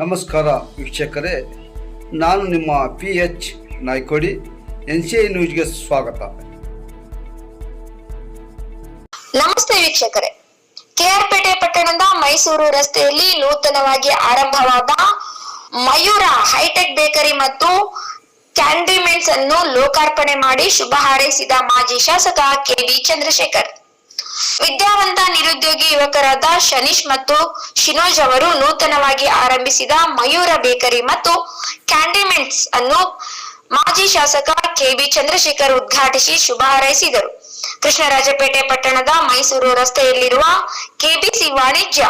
ನಮಸ್ಕಾರ ವೀಕ್ಷಕರೇ, ನಾನು ನಿಮ್ಮ P H Naikodi N C I ನ್ಯೂಸ್ಗೆ ಸ್ವಾಗತ. ನಮಸ್ತೆ ವೀಕ್ಷಕರೇ. ಕೆಆರ್ಪೇಟೆ ಪಟ್ಟಣದ ಮೈಸೂರು ರಸ್ತೆಯಲ್ಲಿ ನೂತನವಾಗಿ ಆರಂಭವಾದ ಮಯೂರ ಹೈಟೆಕ್ ಬೇಕರಿ ಮತ್ತು ಕ್ಯಾಂಡಿಮೆಂಟ್ಸ್ ಅನ್ನು ಲೋಕಾರ್ಪಣೆ ಮಾಡಿ ಶುಭ ಹಾರೈಸಿದ ಮಾಜಿ ಶಾಸಕ ಕೆಬಿ ಚಂದ್ರಶೇಖರ್. ವಿದ್ಯಾವಂತ ನಿರುದ್ಯೋಗಿ ಯುವಕರಾದ ಶನೀಶ್ ಮತ್ತು ಶಿನೋಜ್ ಅವರು ನೂತನವಾಗಿ ಆರಂಭಿಸಿದ ಮಯೂರ ಬೇಕರಿ ಮತ್ತು ಕ್ಯಾಂಡಿಮೆಂಟ್ಸ್ ಅನ್ನು ಮಾಜಿ ಶಾಸಕ ಕೆಬಿ ಚಂದ್ರಶೇಖರ್ ಉದ್ಘಾಟಿಸಿ ಶುಭ ಹಾರೈಸಿದರು. ಕೃಷ್ಣರಾಜಪೇಟೆ ಪಟ್ಟಣದ ಮೈಸೂರು ರಸ್ತೆಯಲ್ಲಿರುವ ಕೆಬಿಸಿ ವಾಣಿಜ್ಯ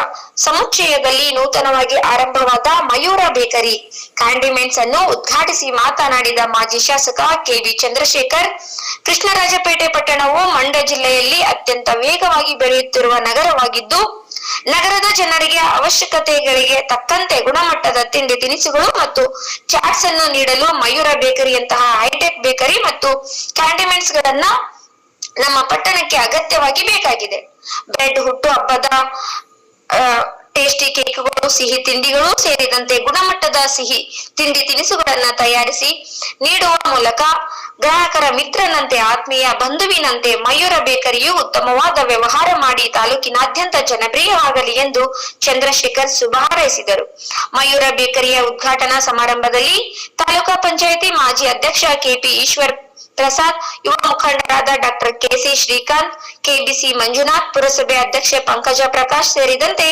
ಸಮುಚ್ಚಯದಲ್ಲಿ ನೂತನವಾಗಿ ಆರಂಭವಾದ ಮಯೂರ ಬೇಕರಿ ಕ್ಯಾಂಡಿಮೆಂಟ್ಸ್ ಅನ್ನು ಉದ್ಘಾಟಿಸಿ ಮಾತನಾಡಿದ ಮಾಜಿ ಶಾಸಕ ಕೆಬಿ ಚಂದ್ರಶೇಖರ್, ಕೃಷ್ಣರಾಜಪೇಟೆ ಪಟ್ಟಣವು ಮಂಡ್ಯ ಜಿಲ್ಲೆಯಲ್ಲಿ ಅತ್ಯಂತ ವೇಗವಾಗಿ ಬೆಳೆಯುತ್ತಿರುವ ನಗರವಾಗಿದ್ದು ನಗರದ ಜನರಿಗೆ ಅವಶ್ಯಕತೆಗಳಿಗೆ ತಕ್ಕಂತೆ ಗುಣಮಟ್ಟದ ತಿಂಡಿ ತಿನಿಸುಗಳು ಮತ್ತು ಚಾಟ್ಸ್ ಅನ್ನು ನೀಡಲು ಮಯೂರ ಬೇಕರಿಯಂತಹ ಹೈಟೆಕ್ ಬೇಕರಿ ಮತ್ತು ಕ್ಯಾಂಡಿಮೆಂಟ್ಸ್ ಗಳನ್ನ ನಮ್ಮ ಪಟ್ಟಣಕ್ಕೆ ಅಗತ್ಯವಾಗಿ ಬೇಕಾಗಿದೆ. ಬ್ರೆಡ್, ಹುಟ್ಟು, ಹಬ್ಬದ ಟೇಸ್ಟಿ ಕೇಕ್ಗಳು, ಸಿಹಿ ತಿಂಡಿಗಳು ಸೇರಿದಂತೆ ಗುಣಮಟ್ಟದ ಸಿಹಿ ತಿಂಡಿ ತಿನಿಸುಗಳನ್ನ ತಯಾರಿಸಿ ನೀಡುವ ಮೂಲಕ ಗ್ರಾಹಕರ ಮಿತ್ರನಂತೆ, ಆತ್ಮೀಯ ಬಂಧುವಿನಂತೆ ಮಯೂರ ಬೇಕರಿಯು ಉತ್ತಮವಾದ ವ್ಯವಹಾರ ಮಾಡಿ ತಾಲೂಕಿನಾದ್ಯಂತ ಜನಪ್ರಿಯವಾಗಲಿ ಎಂದು ಚಂದ್ರಶೇಖರ್ ಶುಭ ಹಾರೈಸಿದರು ಮಯೂರ ಬೇಕರಿಯ ಉದ್ಘಾಟನಾ ಸಮಾರಂಭದಲ್ಲಿ ತಾಲೂಕಾ ಪಂಚಾಯಿತಿ ಮಾಜಿ ಅಧ್ಯಕ್ಷ ಕೆಪಿ ಈಶ್ವರ್ ಪ್ರಸಾದ್ ಯುವ ಮುಖಂಡರಾದ doctor KC Srikanth KBC Manjunath, ಪುರಸಭೆ ಅಧ್ಯಕ್ಷೆ ಪಂಕಜ ಪ್ರಕಾಶ್ ಸೇರಿದಂತೆ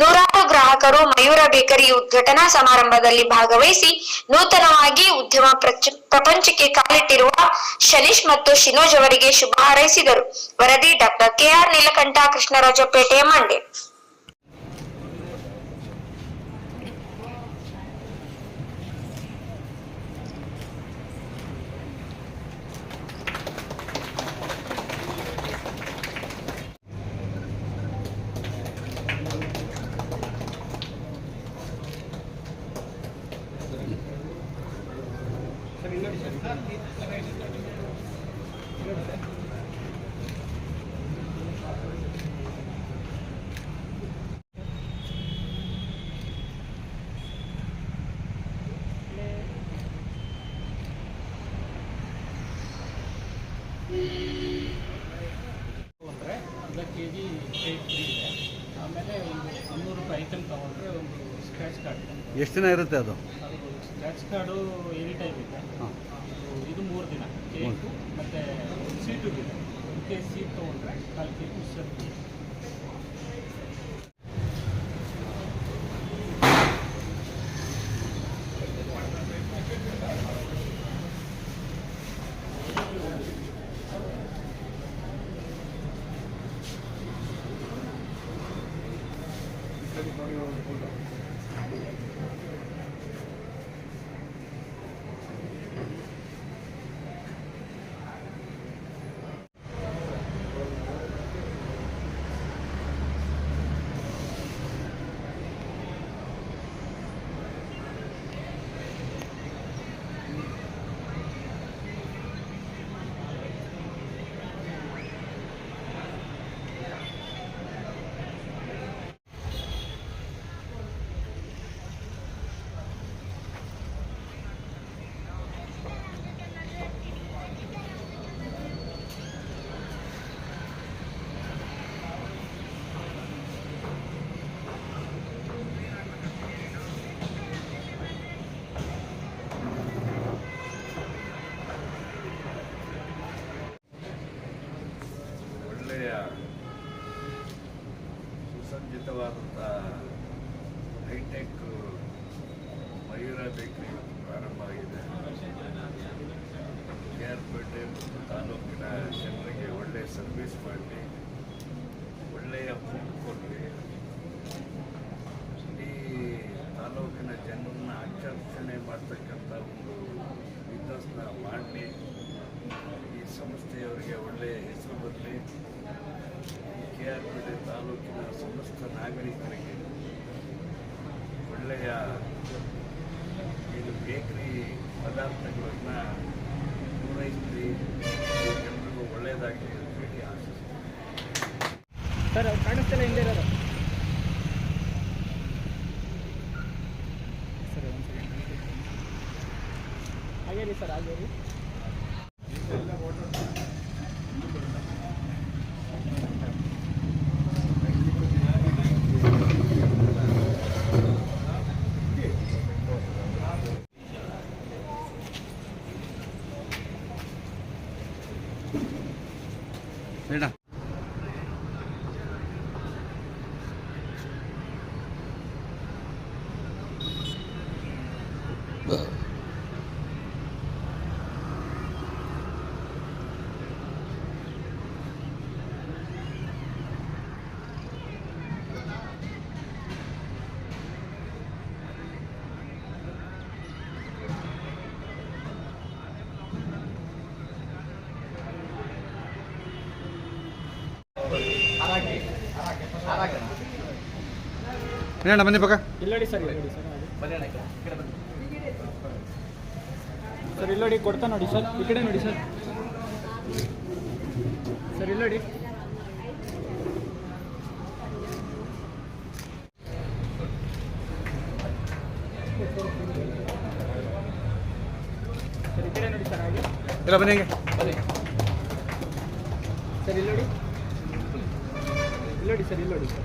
ನೂರಾರು ಗ್ರಾಹಕರು ಮಯೂರ ಬೇಕರಿ ಉದ್ಘಾಟನಾ ಸಮಾರಂಭದಲ್ಲಿ ಭಾಗವಹಿಸಿ ನೂತನವಾಗಿ ಉದ್ಯಮ ಪ್ರಪಂಚಕ್ಕೆ ಕಾಲಿಟ್ಟಿರುವ ಶನೀಶ್ ಮತ್ತು ಶಿನೋಜ್ ಅವರಿಗೆ ಶುಭ ಹಾರೈಸಿದರು. ವರದಿ ಡಾಕ್ಟರ್ ಕೆಆರ್ ನೀಲಕಂಠ ಕೃಷ್ಣರಾಜಪೇಟೆ ಮಂಡ್ಯ. ತೊಗೊಂಡ್ರೆ ಅರ್ಧ ಕೆ ಜಿ ಫ್ರೀ ಇದೆ. ಆಮೇಲೆ ಒಂದು ಮುನ್ನೂರು ರೂಪಾಯಿ ಐಟಮ್ ತೊಗೊಂಡ್ರೆ ಒಂದು ಸ್ಕ್ರ್ಯಾಚ್ ಕಾರ್ಡ್ ಎಷ್ಟು ದಿನ ಇರುತ್ತೆ ಅದು? ಅದು ಸ್ಕ್ರ್ಯಾಚ್ ಕಾರ್ಡು ಎನಿ ಟೈಮ್ ಇದೆ. ಇದು ಮೂರು ದಿನ. ಕೇಕು ಮತ್ತು ಸೀಟು ಇದೆ. ಒಂದು ಕೆ ಜಿ ಸೀಟ್ ತೊಗೊಂಡ್ರೆ ಕಾಲು ಕೆ ಜಿ ಒಳ್ಳೆಯ ಸುಸಜ್ಜಿತವಾದಂಥ ಹೈಟೆಕ್ ಮಯೂರ ಬೇಕರಿ ಪ್ರಾರಂಭ ಆಗಿದೆ. ಕೆ ಆರ್ ಪೇಟೆ ಮತ್ತು ತಾಲೂಕಿನ ಜನರಿಗೆ ಒಳ್ಳೆಯ ಸರ್ವಿಸ್ ಮಾಡಲಿ ಒಳ್ಳೆಯ ಫುಡ್ ಕೊಡಲಿ ಇಡೀ ತಾಲೂಕಿನ ಜನರನ್ನ ಆಕರ್ಷಣೆ ಮಾಡ್ತಕ್ಕಂಥ ಒಂದು ಬಿಸ್ನೆಸ್ನ ಮಾಡಲಿ ಈ ಸಂಸ್ಥೆಯವರಿಗೆ ಒಳ್ಳೆಯ ಹೆಸರು ಬರಲಿ. ಕೆಆರ್ಪೇಟೆ ತಾಲೂಕಿನ ಸಮಸ್ತ ನಾಗರಿಕರಿಗೆ ಒಳ್ಳೆಯ ಇದು ಬೇಕರಿ ಪದಾರ್ಥಗಳನ್ನು ಪೂರೈಸಿ ಎಲ್ಲರಿಗೂ ಒಳ್ಳೆಯದಾಗಲಿ ಅಂತ ಹೇಳಿ ಆಶಿಸ್ತೀನಿ. ಸರ್, ಅವ್ರು ಹಿಂದೆ ಇರೋದು. ಸರ್ ಹಾಗೇರಿ ರೀ ಬೇಡ ಬನ್ನಿ ಪಕ್ಕ ಇಲ್ಲಡಿ ಸರ್ ಇಲ್ಲಡಿ ಸರ್ ಸರ್ ಇಲ್ಲಡಿ ಕೊಡ್ತಾ ನೋಡಿ ಸರ್. ಈ ಕಡೆ ನೋಡಿ ಸರ್. ಸರ್ ಇಲ್ಲಡಿ ಸರ್ ಈ ಕಡೆ ನೋಡಿ ಸರ್ ಹಾಗೆ. ಇಲ್ಲ ಬನ್ನಿ ಸರ್ ಇಲ್ಲಡಿ ಇಲ್ಲಡಿ ಸರ್ ಇಲ್ಲಡಿ ಸರ್.